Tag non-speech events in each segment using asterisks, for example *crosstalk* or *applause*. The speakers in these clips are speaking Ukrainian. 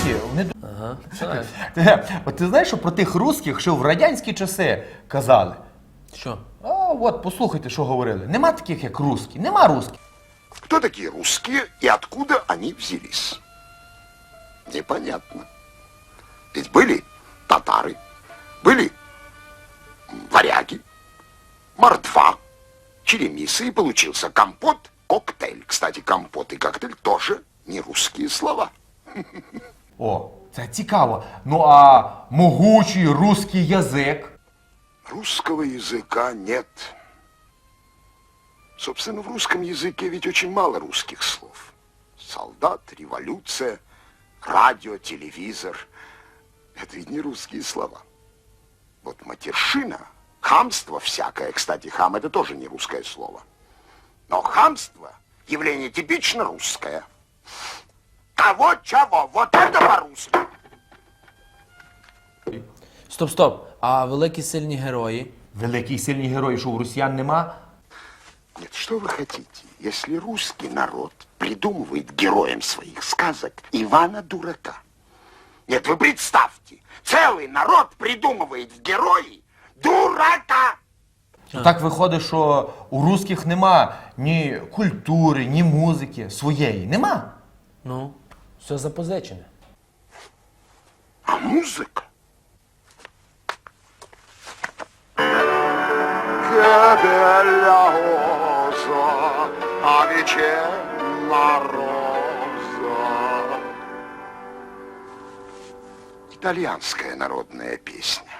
русські, вони ду- Ага. Знаю. Ти- *laughs* От ти знаєш, що про тих русських, що в радянські часи казали? Що? А от послухайте, що говорили. Нема таких, як русські, нема русських. Кто такие русские и откуда они взялись? Непонятно. Ведь были татары, были варяги, мордва, черемисы, и получился компот-коктейль. Кстати, компот и коктейль тоже не русские слова. *laughs* О, це цікаво. Ну а могучий русський язик. Русского языка нет. Собственно, в русском языке ведь очень мало русских слов. Солдат, революция, радио, телевизор. Это ведь не русские слова. Вот матершина, хамство всякое, кстати, хам это тоже не русское слово. Но хамство явление типично русское. Кого чего, вот это по-русски. Стоп, стоп. А великі сильні герої? Великий сильний герой, що у росіян нема. Нет, что вы хотите, если русский народ придумывает героем своих сказок Ивана Дурака? Нет, вы представьте, целый народ придумывает в герои дурака. То так виходить, що у русських нема ні культури, ні музики своєї. Нема. Ну, все запозичене. А музыка? а Итальянская народная песня.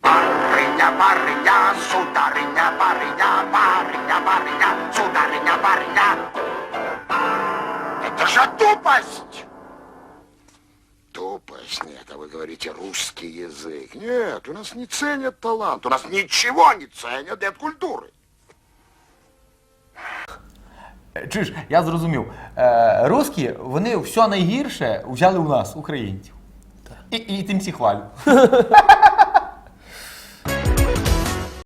Барыня, барыня, сударыня, барыня, барыня, барыня, сударыня, барыня. Это же тупость! Тупость, нет, а вы говорите русский язык. Нет, у нас не ценят талант, у нас ничего не ценят от культуры. Е, Чуєш, я зрозумів. Е, русські, вони все найгірше взяли у нас, українців. І, і тим всі хвалю. *laughs*